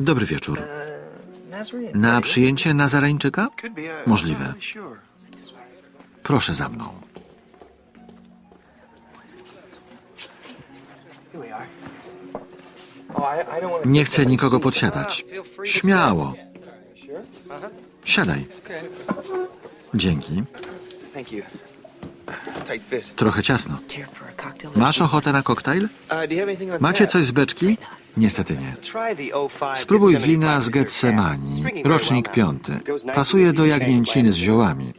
Dobry wieczór. Na przyjęcie Nazareńczyka? Możliwe. Proszę za mną. Nie chcę nikogo podsiadać. Śmiało. Siadaj. Dzięki. Trochę ciasno. Masz ochotę na koktajl? Uh, Macie coś z beczki? Niestety nie. 05 Spróbuj wina z Getsemani, rocznik piąty. Pasuje do jagnięciny z ziołami.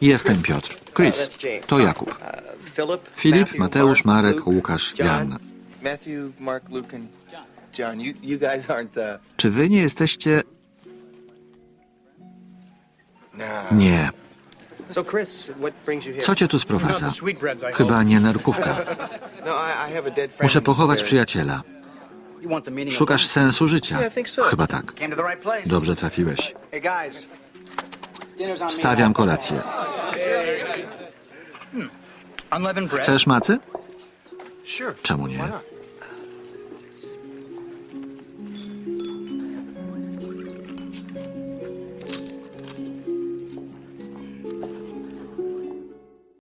Jestem Piotr. Chris, Uh, James. to Jakub. Filip, Mateusz, Marek, Łukasz. Jan. Uh... Czy wy nie jesteście... Nie. Co cię tu sprowadza? Chyba nie nerkówka. No. Muszę pochować przyjaciela. Szukasz sensu życia. Chyba tak. Dobrze trafiłeś. Stawiam kolację. Bread. Chcesz macy? Czemu nie?